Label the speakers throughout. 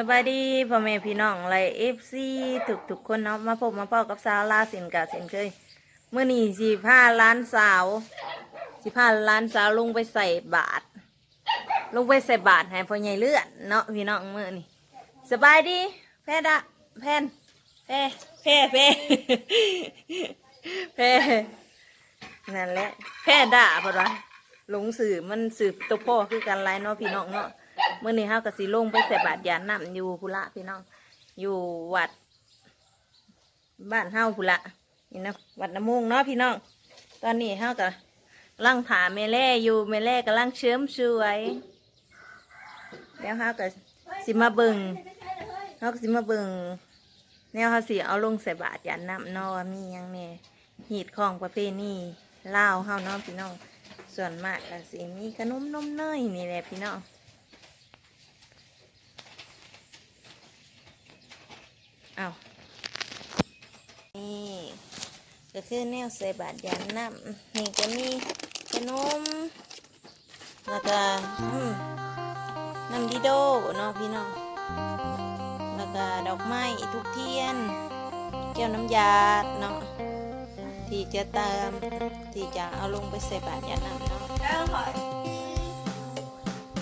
Speaker 1: สบายดีพ่อแม่พี่น้องไรเอฟซีทุกทุกคนเนาะมาพบมาพ่อกับสาวลาสินกาสินเคยเมื่อนี้สิพาล้านสาวสิพาล้านสาวลงไปใส่บาตรลงไปใส่บาตรให้พ่อใหญ่เลือดเนาะพี่น้องเมื่อนี้สบายดีแพดะแพนแพแพแพแพนั่นแหละแพด่าเพราะว่าหลงสื่อมันสืบตัวพ่อคือกันไรเนาะพี่น้องเนาะ เมื่อนี้เฮาก็สิลงไปใส่บาตรยานน้ำอยู่พุละพี่น้อง อยู่วัด บ้านเฮาพุละนี่นะวัดน้ำมุงเนาะพี่น้อง ตอนนี้เฮาก็ลังถาเมเล่อยู่เมเล่กำลังเชื่อมช่วยแล้วเฮาก็สิมาเบิงเฮาก็สิมาเบิงแนวเฮาสิเอาลงใส่บาตรยานน้ำนาะมียังแหน่หีดของประเพณีลาวเฮาเนาะพี่น้อง ส่วนมากก็สิมีขนมนมเนยนี่แหละพี่น้อง เอานี่ก็คือแนวใส่บาทยานน้ำนี่ก็มีขนม แล้วก็อืมน้ำดีโดเนาะพี่น้องแล้วก็ดอกไม้ทุกเทียน แก้วน้ำยาเนาะที่จะเติมที่จะเอาลงไปใส่บาทยานน้ำเนาะ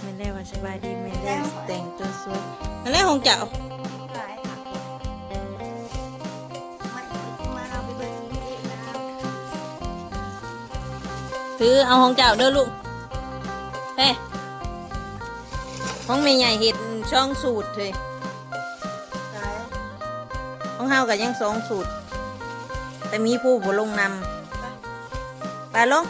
Speaker 1: ไม่ได้ว่าสบายดีไม่ได้แต่งตัวสวยนั่นแหละของเจ้า ถือเอาของเจ้าเด้อลูกเฮ้ของแม่ใหญ่เห็ดช่องสูตรเลยของเฮากับยังสองสูตร แต่มีผู้บ่ลงนำไปลง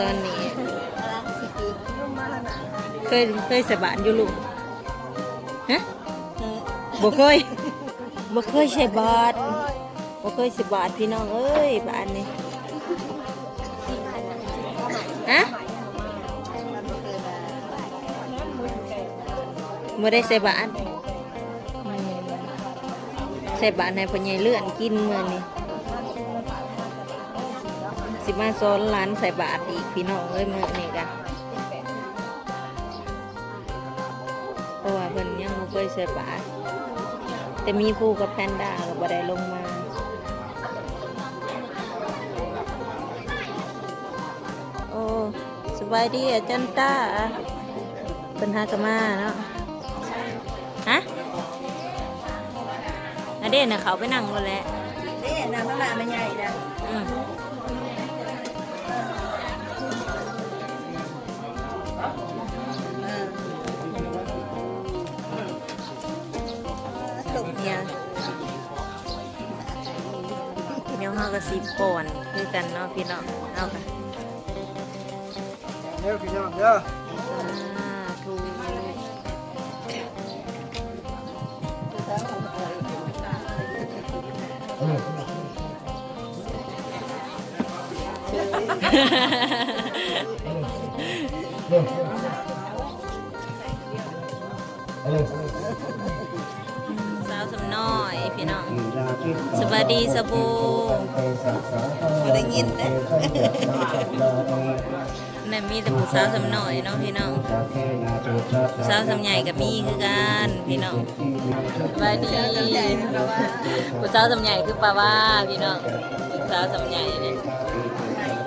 Speaker 1: ตอนนี้ เคยเคยสบานอยู่ลูกฮะบ่เคยบ่เคยใช้บาทบ่เคยใช้บาทพี่น้องเอ้ยบาทนี่ฮะบ่ได้ใส่บาทอืมใส่บาทให้พ่อใหญ่เลื่อนกินมื้อนี้ สิมาซ้อนร้านใส่บาทอีกพี่น้องเอ้ยมือนี่กันเพราะว่าเพิ่นยังบ่เคยใส่บาทแต่มีผู้กับแพนด้าก็บ่ได้ลงมาโอ้สบายดีอาจารย์ต้าเป็นหากะมาเนาะฮะอันเด่นน่ะเขาไปนั่งแล้วแหละ
Speaker 2: นี่นางน้ำลายไม่ใหญ่นะ
Speaker 1: อืม เดี๋ยวเฮาก็สิป่อนคือกันเนาะพี่น้องเอาค่ะ
Speaker 3: เด้อพี่น้องเด้อ
Speaker 1: สาธุส พี่น้องสวัสดีสบู่
Speaker 2: บ่ได้ยินนะ
Speaker 1: นั่นมีแต่ผู้สาวสำน้อยเนาะพี่น้องสาวสำใหญ่กับมีคือกันพี่น้องสวัสดีผู้สาวสำใหญ่คือปาว่าพี่น้องผู้สาวสำใหญ่เนี่ย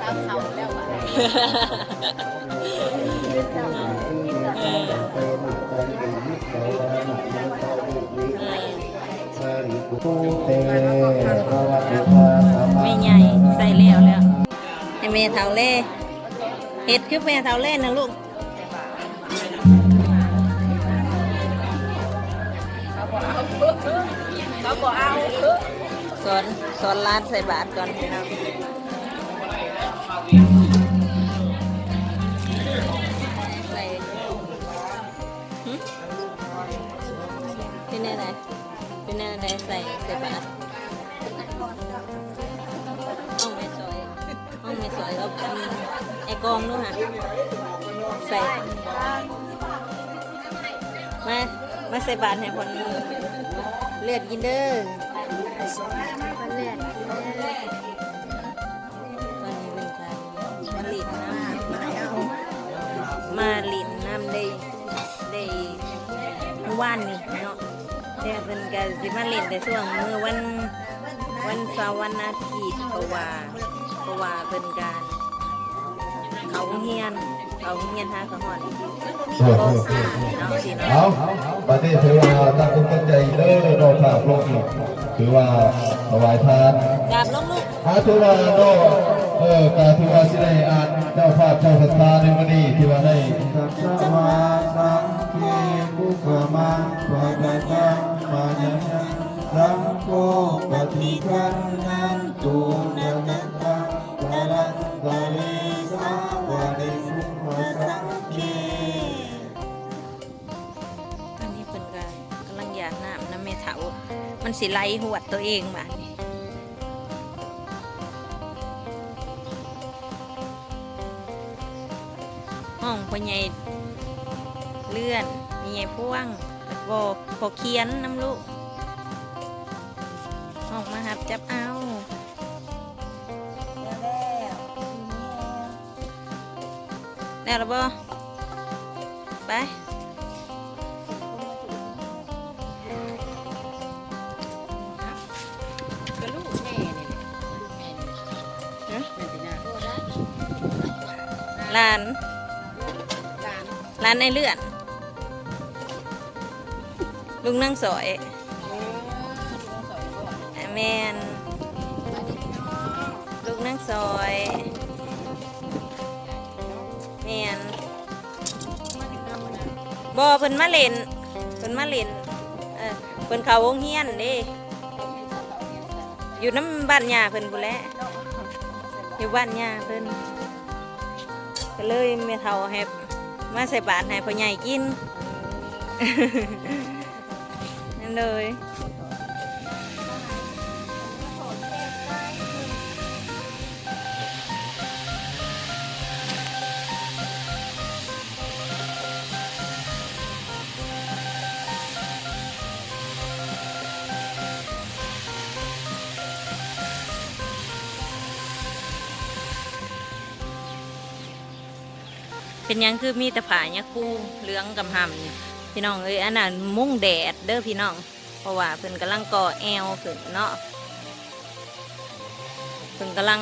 Speaker 2: ตามเขาแล้วอะ
Speaker 1: ไม่ใหญ่ใส่แล้วแล้วให้แม่เท่าเล่เห็ดคือแม่เท่าเล่นะลูก
Speaker 2: เขาบอกเอา
Speaker 1: สอนสอนร้านใส่บาทก่อนพี่น้อง เป็นอะไรเป็นอะไรใส่ใส่บาห้องไม่สวยห้องไม่สวยเราไอ้กองด้วยฮะใส่มามาใส่บาตรให้คนเลือดกินเด้อ
Speaker 2: มันเลือด
Speaker 1: สิมาหลินแต่ช่วงมือวันวันเสาร์วันอาทิตย์เพราะว่าเพราะว่าเป็นการ เขาเฮียนเขาเฮียนหาขหอนสี่เนาะสี่
Speaker 3: เอา
Speaker 1: เนาะ
Speaker 3: ประเทศถือว่าตั้งอกตั้งใจเด้อโนภาพลงอีกถือว่าถวายทาน
Speaker 1: กราบลงลูก
Speaker 3: อาถือว่าโนเออกาถือว่าสิได้อ่านเจ้าภาพเจ้าศรัทธาในวันนี้ที่ว่าได้สัจจวาสังเกปุกมังปะกะตังมายังรังโกปฏิกันนันตุนันตังตะลังตะ เลสาวะเดสุวะสังเก
Speaker 1: อันนี้เป็นการกำลังอยากน้ำน้ำเมถาวมันสิไหลหวดตัวเองบานนี้ห้องพ่อใหญ่เลื่อนมีใหญ่พ่วงแล้วก็พอเขียนน้ำลูก มาหับจับเอาแล้วแล้วบ่ไป
Speaker 2: ก็ลูกแม่นี่ลูกแม่เนี่ย
Speaker 1: ฮะ
Speaker 2: แม่ตีน้า
Speaker 1: ลาน
Speaker 2: ลาน
Speaker 1: หลานในเลื่อน ลุงนั่งสอย มนลูกนั่งซอยแมนบอเพิ่นมาเล่นเพิ่นมาเล่นเออเพิ่นเขาวงเฮียนเด้อยู่น้ำบ้านยาเพิ่นบุแหล้วอยู่บ้านยาเพิ่นก็เลยแม่เฒ่าให้มาใส่บาตรให้พ่อใหญ่กินนั่นเลย เป็นยังคือมีแต่ผาเนี่ยคู่เหลืองกำหำนี่พี่น้องเอ้ยอันนั้นมุ่งแดดเด้อพี่น้อง เพราะว่าเพิ่นกำลังก่อแอวขึ้นเนาะเพิ่นกำลัง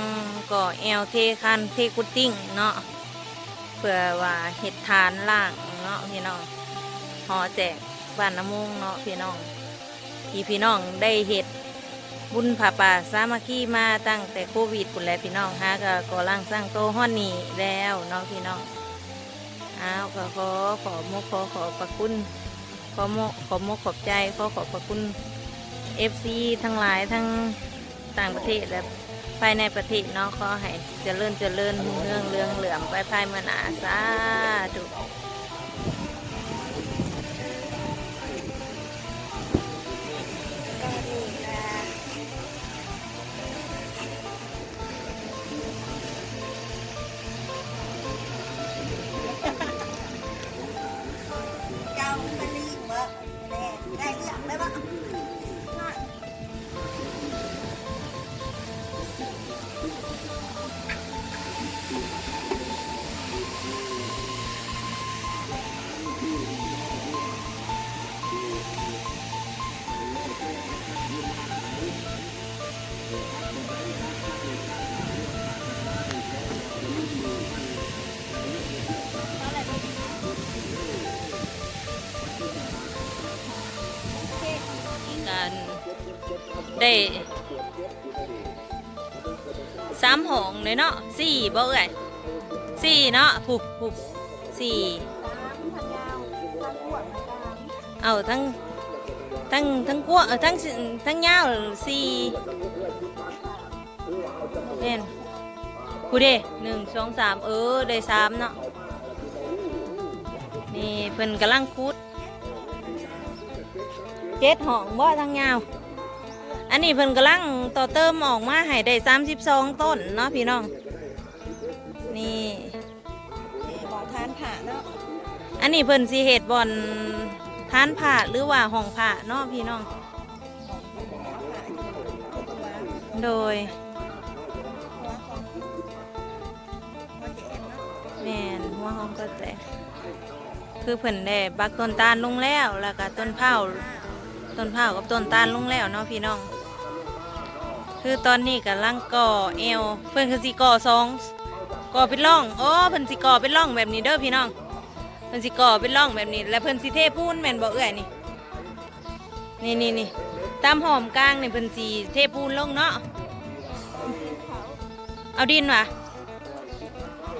Speaker 1: ก่อแอวเทคันเทกุตติ้งเนาะเพื่อว่าเห็ดทานล่างเนาะพี่น้องห่อแจกบ้านน้ำมุงเนาะพี่น้องที่พี่น้องได้เห็ดบุญผาป่าสามัคคีมาตั้งแต่โควิดปุ่นแล้วพี่น้องฮะก็ก่อร่างสร้างโตห้อนนี่แล้วเนาะพี่น้อง อ้าวขอขอขอมกขอขอประคุณขอมกขอมกขอบใจขอขอบพระคุณเอฟซีทั้งหลายทั้งต่างประเทศและภายในประเทศเนาะขอให้เจริญเจริญเรื่องเรื่องเหลื่อมไปภายมานาสาธุ ได้สามหองเลยเนาะสี่บ่เอ่ยสี่เนาะผูกผูกสี่เอาทั้งทั้งทั้งกว้งเออทั้งทั้งยาวสี่เน่นกูเด้หนึ่งสองสามเออได้สามเนาะนี่เพิ่นกำลังคุดเจ็ดห้องบ่ทั้งยาว นนนี้เพิ่นกำลังต่อเติมออกมาให้ได้32ต้นเนาะพี่น้อง นี่
Speaker 2: บ่อทานผ่าเนาะ
Speaker 1: อันนี้เพิ่นสิเฮ็ดบ่อนทานผ้าหรือว่าห้องผ้าเนาะพี่น้อง โดยแม่นหัวหอมก็แตกคือเพิ่นได้บักต้นตาลลงแล้วแล้วก็ต้นเผาต้นเผากับต้นตาลลงแล้วเนาะพี่น้อง คือตอนนี้กำลังก่อเอวเพิ่นคือสิก่อสองก่อเป็นร่องโอ้เพิ่นสิก่อเป็นร่องแบบนี้เด้อพี่น้องเพิ่นสิก่อเป็นร่องแบบนี้ แล้วเพิ่นสิเทปูนแม่นบ่เอื้อยนี่นี่นี่นี่ตามหอมกลางนี่เพิ่นสิเทปูนลงเนาะเอาดินวะ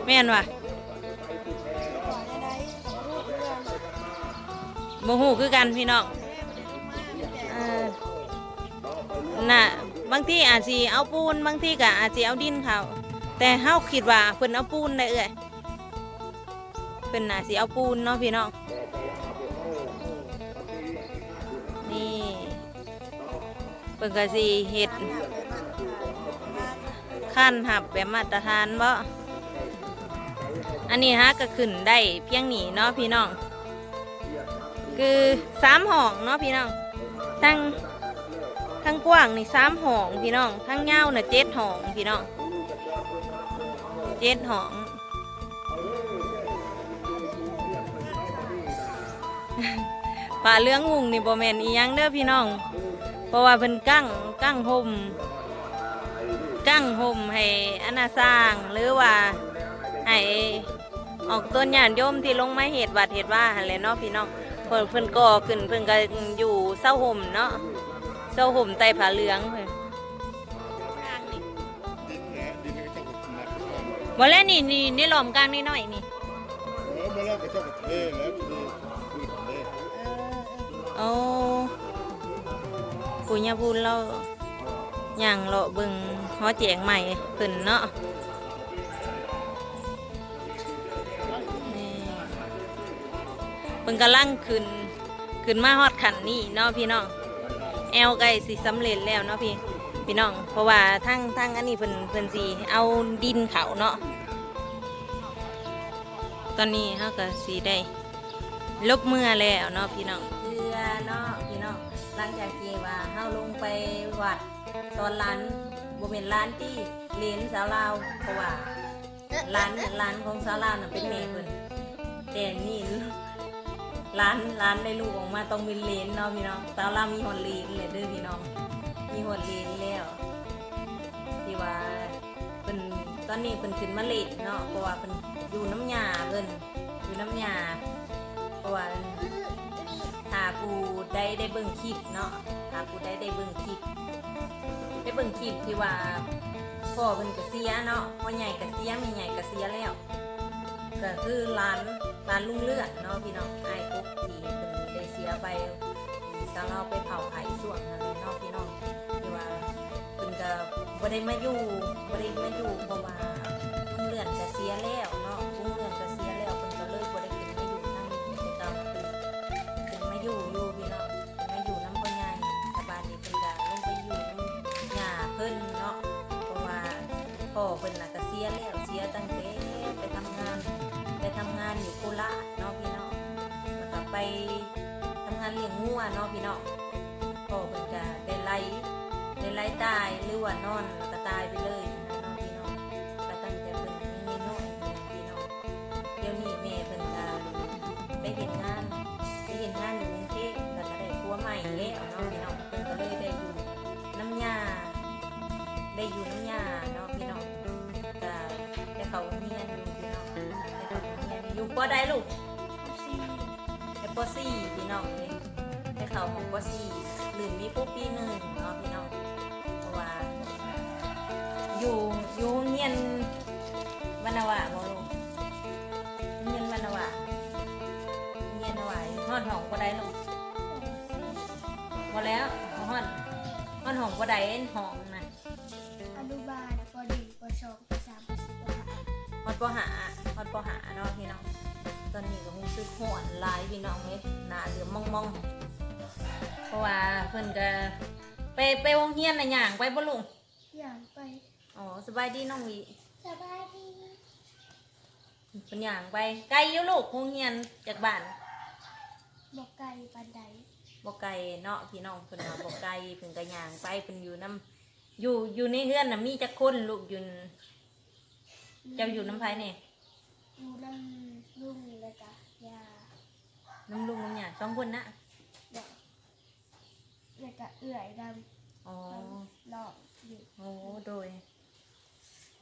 Speaker 1: แม่นวะโมหูคือกันพี่น้องเออน่ะ บางทีอาจสิเอาปูนบางทีก็อาจสิเอาดินเขาแต่เฮาคิดว่าเพิ่นเอาปูนได้เอ่ยเพิ่นน่าสิเอาปูนเนาะพี่น้องนี่เพิ่นก็สิเฮ็ดขั้นหับแบบมาตรฐานบ่อันนี้ฮะก็ขึ้นได้เพียงนี้เนาะพี่น้อง คือสามห้องเนาะพี่น้องทั้ง ทั้งกว้างนี่สามห้องพี่น้อง ทั้งยาวน่ะเจ็ดห้องพี่น้องเจ็ดห้องป่าเรื่องหุงนี่บ่แม่นอียังเด้อพี่น้อง เพราะว่าเพิ่นกั้งกั้งห่มกั้งห่มให้อนาสร้างหรือว่าให้ออกต้นหยานโยมที่ลงมาเหตุวัดเหตุว่าหันและเนาะพี่น้องเพิ่นเพิ่นก่อขึ้นเพิ่นก็อยู่เศร้าห่มเนาะ เศร้าห่มใต้ผ้าเหลืองเพิ่นบ่แล้วนี่นี่นี่หลอมกลางนี่หน่อยนี่
Speaker 4: มาแล้วก็เจ้าก็เทแล้วทีนี้คุยกันเลย
Speaker 1: โอ้ปุญญาพูนเราย่างเลาะเบิ่งฮอแจงใหม่เพิ่นเนาะนี่เพิ่นกำลังขึ้นขึ้นมาฮอดขันนี่เนาะพี่น้อง แอลใกล้สิสำเร็จแล้วเนาะพี่พี่น้อง เพราะว่าทั้งทั้งอันนี้เพิ่นเพิ่นสิเอาดินเขาเนาะตอนนี้เฮาก็สิได้ลบเมื่อแล้วเนาะพี่น้องเรือเนาะพี่น้องหลังจากที่ว่าเฮาลงไปวัดตอนร้านบ่เป็นร้านที่เลนสาวลาวเพราะว่าร้านร้านของสาวลาวน่ะเป็นแม่เพิ่นแต่นี่ ร้านร้านได้ลูกออกมาต้องเป็นเลนเนาะพี่น้องสาวลามีฮอนเลนเลยเด้อพี่น้อง มีฮอนเลนแล้วที่ว่าเพิ่นตอนนี้เพิ่นขึ้นมาเลนเนาะเพราะว่าเพิ่นอยู่น้ำยาเพิ่นอยู่น้ำยาเพราะว่าหาปูได้ได้เบิ่งคลิปเนาะหาปูได้ได้เบิ่งคลิปได้เบิ่งคลิปที่ว่าพ่อเพิ่นก็เสียเนาะพ่อใหญ่ก็เสียม่ใหญ่ก็เสียแล้วก็คือร้าน ร้านลุงเลือดเนาะพี่น้องไอ้ปุ๊กที่เพิ่นได้เสียไปสาวเราไปเผาไผ่ส่วนนั่นเนาะพี่น้องที่ว่าเพิ่นก็บ่ได้มาอยู่บ่ได้มาอยู่เพราะว่าลุงเลือดก็เสียแล้วเนาะลุงเลือดก็เสียแล้วเพิ่นก็เลยบ่ได้ขึ้นมาอยู่ทางนี้แต่ก็ขึ้นมาอยู่อยู่พี่น้องขึ้นมาอยู่น้ำพ่อใหญ่แต่บาดนี้เพิ่นก็ลงไปอยู่หญ้าเพิ่นเนาะเพราะว่าพ่อเพิ่นน่ะก็เสียแล้วเสียตั้งแต่านอยู่โคราชเนาะพี่น้องแล้วก็ไปทำงานเลี้ยงงัวเนาะพี่น้องพ่อเพิ่นก็ได้ไล่ได้ไล่ตายหรือว่านอนแล้วก็ตายไปเลย รียนอยู่ปอใดลูกไอ้ปอสี่พี่น้องเลยได้เขาของปอสี่หรือมีปุ๊บปีหนึ่งเนาะพี่น้องเพราะว่า อยู่อยู่เงียนบรรณวะบ่ลูกเงียนบรรณวะเงียนวะฮอดห้องบ่ได้ลูกบ่แล้วฮอดฮอดห้องบ่ได้ห้องน่ะ
Speaker 2: อนุบาลปดีปสองปสามปสี่ปห้า
Speaker 1: ฮอดปหาฮอดปหาเนาะพี่น้อง ตอนนี้ก็รู้สึกหอนหลายพี่น้องเอ้ยหน้าเหลือมมองๆ เพราะว่าเพิ่นก็ไปไปวงเฮียนน่ะย่างไปบ่ลุง
Speaker 2: อย่างไป
Speaker 1: อ๋อสบายดีน้องหวี
Speaker 2: สบายดี
Speaker 1: เป็นย่างไปไกลอยู่ลูกวงเฮียนจากบ้าน
Speaker 2: บอกไก่ปันได
Speaker 1: บ่ไกลเนาะพี่น้องเพิ่นว่าบ่ไกลเพิ่นก็ย่างไปเพิ่นอยู่น้ำอยู่อยู่ในเฮือนน่ะมีจักคนลูกอยู่เจ้าอยู่น้ำไผนี่
Speaker 2: อยู่น้ำ ลุงเลยกะยา
Speaker 1: น้ำลุงน้ำหยาสองคนนะ
Speaker 2: เดี๋ยวเลยกะเอื่อยด
Speaker 1: อ๋อำ
Speaker 2: หลอกอยู่
Speaker 1: โอ้โดย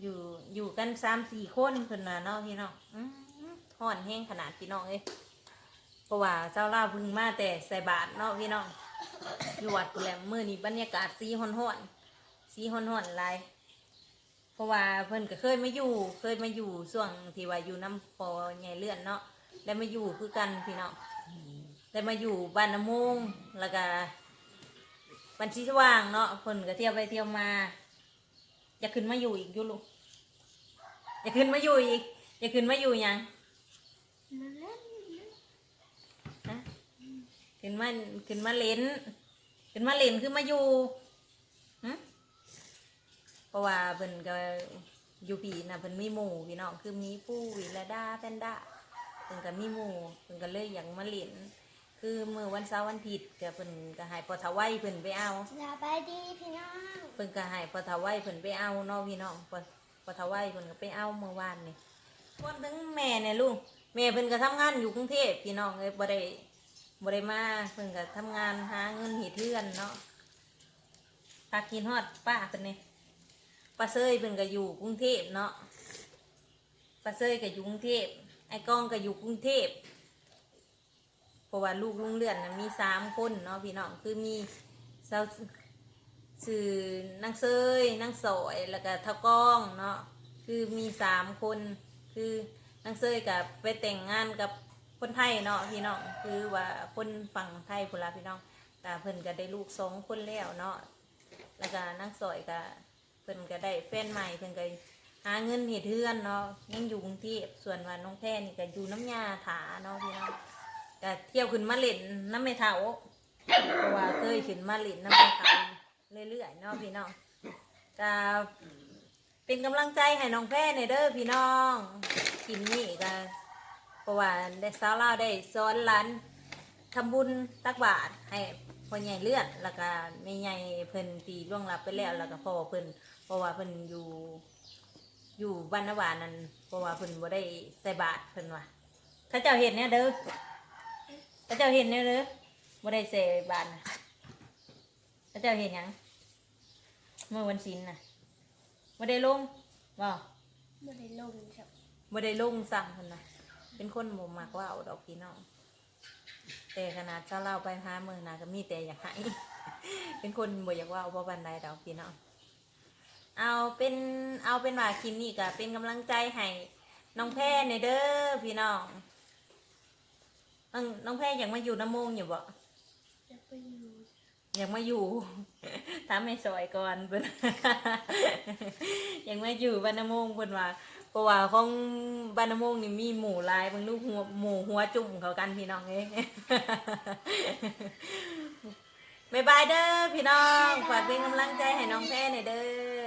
Speaker 1: อยู่อยู่กันสามสี่คนเพิ่นน่ะเนาะพี่น้องอื้อห่อนแห้งขนาดพี่น้องเอ้ยเพราะว่าเจ้าล่าวเพึ่งมาแต่ใส่บาตรเนาะพี่น้องอยู่วัดกุแลมมื้อนี้บรรยากาศสีฮ้อนๆสีฮ้อนๆหลายเพ ราะว่าเพิ่นก็เคยมาอยู่ เคยมาอยู่ช่วงที่ว่าอยู่น้ำปอใหญ่เลื่อนเนาะแล้วมาอยู่คือกันพี่น้องแล้วมาอยู่บ้านน้ำมงแล้วก็บันชีสว่างเนาะเพิ่นก็เที่ยวไปเที่ยวมาอยากขึ้นมาอยู่อีกอยู่ลูกอยากขึ้นมาอยู่อีกอยากขึ้นมาอยู่ยังขึ้นมาขึ้นมาเล่นขึ้นมาเล่นคือมาอยู่ เพราะว่าเพิ่นก็อยู่ปีน่ะเพิ่นมีหมู่พี่น้องคือมีผู้วิรดาแพนด้าเพิ่นก็มีหมู่เพิ่นก็เลยอยากมาเล่นคือเมื่อวันเสาร์วันอาทิตย์ก็เพิ่นก็ให้ปอทไว้เพิ่นไปเอา
Speaker 2: สบายดีพี่น้อง
Speaker 1: เพิ่นก็ให้ปอทไว้เพิ่นไปเอาเนาะพี่น้องปอปอทไว้เพิ่นก็ไปเอาเมื่อวานนี่คนถึงแม่เนี่ยลุงแม่เพิ่นก็ทำงานอยู่กรุงเทพพี่น้องเลยบ่ได้บ่ได้มาเพิ่นก็ทำงานหาเงินเฮ็ดเทือนเนาะพากินฮอดป้าเพิ่นนี่ ป้าเซยเพิ่นก็อยู่กรุงเทพเนาะป้าเซยก็อยู่กรุงเทพไอ้กองก็อยู่กรุงเทพเพราะว่าลูกลุงเลื่อนนะมีสามคนเนาะพี่น้องคือมีเซาชื่อนางเซยนางสอยแล้วก็ท่ากองเนาะคือมีสามคนคือนางเซยกับไปแต่งงานกับคนไทยเนาะพี่น้องคือว่าคนฝั่งไทยพุ่นละพี่น้องแต่เพิ่นก็ได้ลูกสองคนแล้วเนาะแล้วก็นางสอยก็เพิ่นก็ได้แฟนใหม่เพิ่นก็หาเงินเฮ็ดเทือนเนาะยังอยู่กรุงเทพส่วนว่าน้องแพรนี่ก็อยู่น้ำยาถาเนาะพี่น้องก็เที่ยวขึ้นมาเล่นน้ำไม่เท่าเพราะว่าเคยขึ้นมาเลินน้ำมันเขาเรื่อยๆเนาะพี่น้องก็เป็นกำลังใจให้น้องแพ้ในเด้อพี่น้องกินนี่ก็เพราะว่าได้สาวลาได้สอนหลานทำบุญตักบาตรให้พ่อใหญ่เลื่อนแล้วก็แม่ใหญ่เพิ่นตีล่วงลับไปแล้วแล้วก็พ่อเพิ่น เพราะว่าเพิ่นอยู่ อยู่บ้านนาวานั่นเพราะว่าเพิ่นบ่ได้ใส่บาตรเพิ่นว่าถ้าเจ้าเห็นเนี่ยเด้อถ้าเจ้าเห็นเนี่ยเด้อบ่ได้เสบานนะแล้วเจ้าเห็นหยังเมื่อวันศิลน่ะบ่ได้ลงบ่
Speaker 2: ไม่ได้ลงครับ
Speaker 1: บ่ได้ลงซ้ำคนน่ะเป็นคนบ่มักเว่าดอกพี่น้องแต่ขนาดเจ้าเล่าไปหามือน่ะก็มีแต่อยากให้ เป็นคนบ่อยากเว่าบ่บันไดดอกพี่น้อง เอาเป็นเอาเป็นว่าคลิปนี้ก็เป็นกำลังใจให้น้องแพรในเด้อพี่น้องน้องน้องแพรอยากมาอยู่น้ำมงอยู่บ่
Speaker 2: จะไปอยู่
Speaker 1: อยากมาอยู่ทำให้สวยก่อนเพิ่นอยากมาอยู่บ้านนำมงเพิ่นว่าเพราะว่าของบ้านนำมงนี่มีหมูหลายบางลูกหัวหมูหัวจุ่มเขากันพี่น้องเอ้ยบ๊ายบายเด้อพี่น้องฝากเป็นกำลังใจให้น้องแพ้หน่อยเด้อ